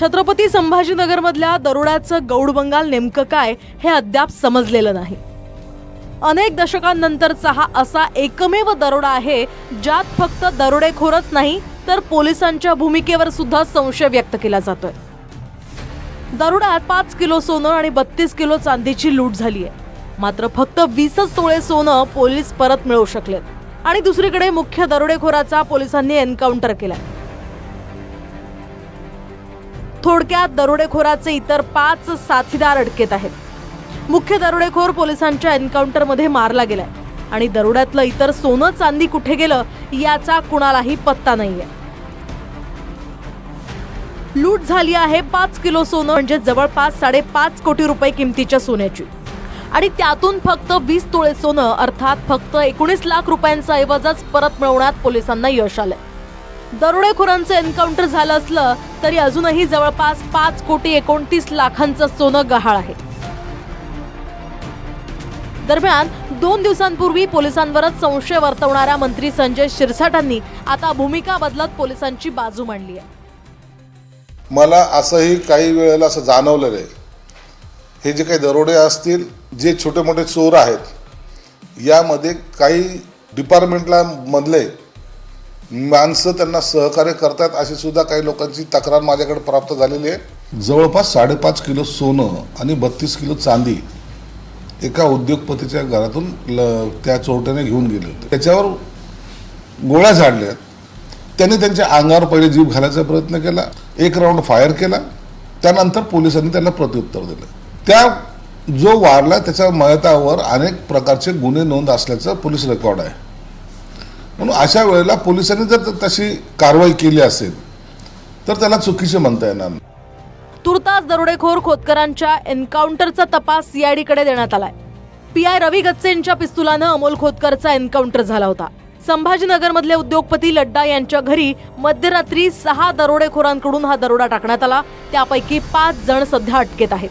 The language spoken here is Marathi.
छत्रपती संभाजीनगरमधल्या दरोड्याचं गौड बंगाल नेमकं काय हे अद्याप समजलेलं नाही. अनेक दशकांनंतरचा हा असा एकमेव दरोडा आहे ज्यात फक्त दरोडेखोरच नाही तर पोलिसांच्या भूमिकेवर सुद्धा संशय व्यक्त केला जातोय. दरोड्यात पाच किलो सोनं आणि बत्तीस किलो चांदीची लूट झाली आहे मात्र फक्त वीसच तोळे सोनं पोलीस परत मिळवू शकलेत. आणि दुसरीकडे मुख्य दरोडेखोराचा पोलिसांनी एन्काउंटर केलाय. थोडक्यात दरोडेखोराचे इतर पाच साथीदार अडकेत आहेत. मुख्य दरोडेखोर पोलिसांच्या एन्काउंटरमध्ये मारला गेलाय आणि दरोड्यातलं इतर सोनं चांदी कुठे गेलं याचा कुणालाही पत्ता नाहीये. लूट झाली आहे पाच किलो सोनं म्हणजे जवळपास साडेपाच कोटी रुपये किमतीच्या सोन्याची. आणि त्यातून फक्त वीस तोळे सोनं अर्थात फक्त एकोणीस लाख रुपयांचा ऐवजच परत मिळवण्यात पोलिसांना यश आलंय. दरोडेखोरांचं एन्काउंटर झालं असलं तरी अजूनही जवळपास पाच कोटी एकोणतीस लाखांचं सोनं गहाळ आहे. दरम्यान दोन दिवसांपूर्वी पोलिसांवरच संशय वर्तवणाऱ्या मंत्री संजय शिरसाटांनी आता भूमिका बदलत पोलिसांची बाजू मांडली आहे. मला असंही काही वेळेला असं जाणवलेलं आहे. हे जे काही दरोडे असतील जे छोटे मोठे चोर आहेत यामध्ये काही डिपार्टमेंटला मधले माणसं त्यांना सहकार्य करतात अशी सुद्धा काही लोकांची तक्रार माझ्याकडे प्राप्त झालेली आहे. जवळपास साडेपाच किलो सोनं आणि बत्तीस किलो चांदी एका उद्योगपतीच्या घरातून ल त्या चोरट्याने घेऊन गेले होते. त्याच्यावर गोळ्या झाडल्या. त्यांनी त्यांच्या अंगावर पहिले जीव घालायचा प्रयत्न केला एक राऊंड फायर केला त्यानंतर पोलिसांनी त्यांना प्रत्युत्तर दिलं. त्या जो वारला त्याच्या मयतावर अनेक प्रकारचे गुन्हे नोंद असल्याचं पोलीस रेकॉर्ड आहे. म्हणून अशा वेळेला पोलिसांनी जर तशी कारवाई केली असेल तर त्याला चुकीचे म्हणता येणार नाही. तुर्तास दरोडेखोर खोतकरांच्या एन्काउंटरचा तपास सीआयडीकडे देण्यात आलाय. पी आय रवी गच्चेंच्या पिस्तुलानं अमोल खोतकरचा एन्काउंटर झाला होता. संभाजीनगरमधले उद्योगपती लड्डा यांच्या घरी मध्यरात्री सहा दरोडेखोरांकडून हा दरोडा टाकण्यात आला. त्यापैकी पाच जण सध्या अटकेत आहेत.